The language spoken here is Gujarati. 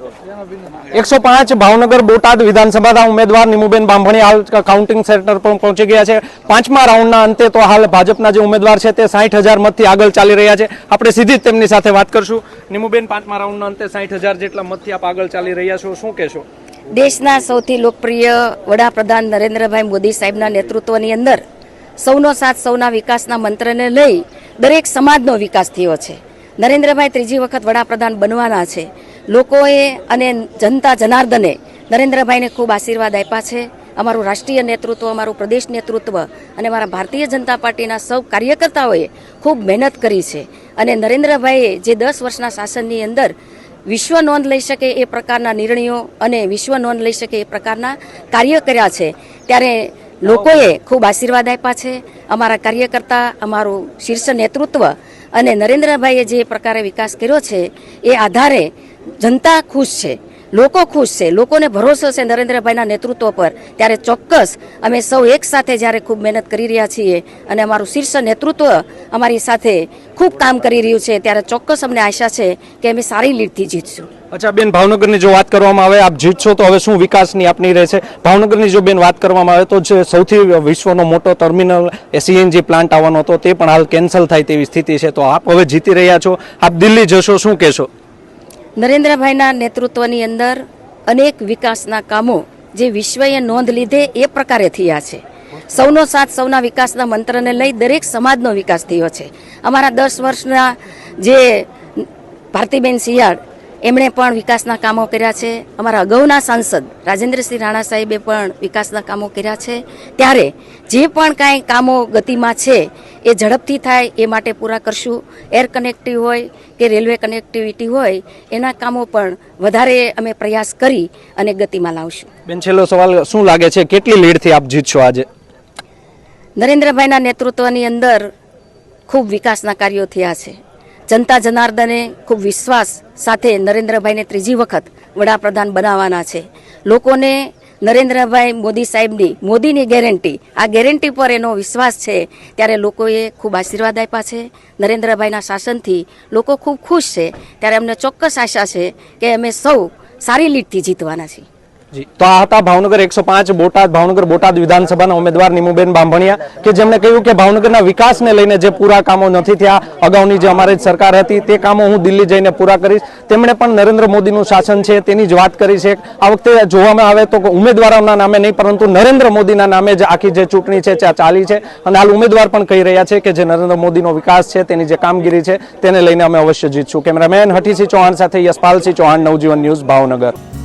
એકસો પાંચ ભાવનગર બોટાદ વિધાનસભાના ઉમેદવાર નિમુબેન બાંભણી હાલ કાઉન્ટિંગ સેન્ટર પર પહોંચી ગયા છે. પાંચમા રાઉન્ડના અંતે તો હાલ ભાજપના જે ઉમેદવાર છે તે સાઠ હજાર મતથી આગળ ચાલી રહ્યા છે. આપણે સીધી જ તેમની સાથે વાત કરશું. નિમુબેન, પાંચમા રાઉન્ડના અંતે સાઠ હજાર જેટલા મતથી આપ આગળ ચાલી રહ્યા છો. શું કહેશો? દેશના સૌથી લોકપ્રિય વડાપ્રધાન નરેન્દ્રભાઈ મોદી સાહેબના નેતૃત્વની અંદર સૌનો સાથ, સૌના વિકાસના મંત્રને લઈ દરેક સમાજનો વિકાસ થયો છે. નરેન્દ્રભાઈ ત્રીજી વખત વડાપ્રધાન બનવાના છે. લોકોએ અને જનતા જનાર્દને નરેન્દ્રભાઈને ખૂબ આશીર્વાદ આપ્યા છે. અમારું રાષ્ટ્રીય નેતૃત્વ, અમારું પ્રદેશ નેતૃત્વ અને મારા ભારતીય જનતા પાર્ટીના સૌ કાર્યકર્તાઓએ ખૂબ મહેનત કરી છે. અને નરેન્દ્રભાઈએ જે દસ વર્ષના શાસનની અંદર વિશ્વ નોંધ લઈ શકે એ પ્રકારના નિર્ણયો અને વિશ્વ નોંધ લઈ શકે એ પ્રકારના કાર્ય કર્યા છે. ત્યારે લોકોએ ખૂબ આશીર્વાદ આપ્યા છે. અમારા કાર્યકર્તા, અમારું શીર્ષ નેતૃત્વ અને નરેન્દ્રભાઈએ જે પ્રકારે વિકાસ કર્યો છે, એ આધારે જનતા ખુશ છે. લોકો ખુશ છે. લોકોને ભરોસો છે નરેન્દ્રભાઈના નેતૃત્વ પર. ત્યારે ચોક્કસ અમે સૌ એક સાથે જ્યારે ખૂબ મહેનત કરી રહ્યા છીએ અને અમારું શીર્ષ નેતૃત્વ અમારી સાથે ખૂબ કામ કરી રહ્યું છે, ત્યારે ચોક્કસ અમને આશા છે કે અમે સારી લીડથી જીતશું. અચ્છા, બેન, ભાવનગરની જો વાત કરવામાં આવે, આપ જીતશો તો હવે શું વિકાસની આપની રહેશે? ભાવનગરની જો બેન વાત કરવામાં આવે તો જે સૌથી વિશ્વનો મોટો ટર્મિનલ સીએનજી પ્લાન્ટ આવવાનો હતો, તે પણ હાલ કેન્સલ થાય તેવી સ્થિતિ છે. તો આપ હવે જીતી રહ્યા છો. આપ દિલ્હી જશો, શું કહેશો? નરેન્દ્રભાઈના નેતૃત્વની અંદર અનેક વિકાસના કામો જે વિશ્વએ નોંધ લીધે એ પ્રકારે થયા છે. સૌનો સાથ સૌના વિકાસના મંત્રને લઈ દરેક સમાજનો વિકાસ થયો છે. અમારા દસ વર્ષના જે ભારતીબેન શિયાળ, એમણે પણ વિકાસના કામો કર્યા છે. અમારા અગાઉના સાંસદ રાજેન્દ્રસિંહ રાણા સાહેબે પણ વિકાસના કામો કર્યા છે. ત્યારે જે પણ કાંઈ કામો ગતિમાં છે એ ઝડપથી થાય એ માટે પૂરા કરશું. એર કનેક્ટિવ હોય કે રેલવે કનેક્ટિવિટી હોય એના કામો પણ વધારે અમે પ્રયાસ કરી અને ગતિમાં લાવશું. બેન છેલ્લો સવાલ શું લાગે છે કેટલી લીડથી આપ જીતશો આજે? નરેન્દ્રભાઈના નેતૃત્વની અંદર ખૂબ વિકાસના કાર્યો થયા છે. જનતા જનાર્દને ખૂબ વિશ્વાસ સાથે નરેન્દ્રભાઈને ત્રીજી વખત વડાપ્રધાન બનાવવાના છે. લોકોને નરેન્દ્રભાઈ મોદી સાહેબની મોદીની ગેરંટી. આ ગેરંટી પર એનો વિશ્વાસ છે. ત્યારે લોકોએ ખૂબ આશીર્વાદ આપ્યા છે. નરેન્દ્રભાઈના શાસનથી લોકો ખૂબ ખુશ છે. ત્યારે અમને ચોક્કસ આશા છે કે અમે સૌ સારી લીડથી જીતવાના છીએ. તો આ હતા ભાવનગર એકસો પાંચ, બોટાદ, ભાવનગર, બોટાદ વિધાનસભાના ઉમેદવાર નિમુબેન બાંભણિયા, કે જેમણે કહ્યું કે ભાવનગરના વિકાસને લઈને જે પૂરા કામો નથી થયા, અગાઉની જે અમારી સરકાર હતી, તે કામો હું દિલ્હી જઈને પૂરા કરીશ. તેમણે પણ નરેન્દ્ર મોદીનું શાસન છે, તેની જ વાત કરી છે. આ વખતે જોવામાં આવે તો ઉમેદવારોના નામે નહીં, પરંતુ નરેન્દ્ર મોદીના નામે જ આખી જે ચૂંટણી છે તે ચાલી છે. અને હાલ ઉમેદવાર પણ કહી રહ્યા છે કે જે નરેન્દ્ર મોદીનો વિકાસ છે, તેની જે કામગીરી છે, તેને લઈને અમે અવશ્ય જીતશું. કેમેરામેન હઠીસિંહ ચૌહાણ સાથે યશપાલસિંહ ચૌહાણ, નવજીવન ન્યૂઝ, ભાવનગર.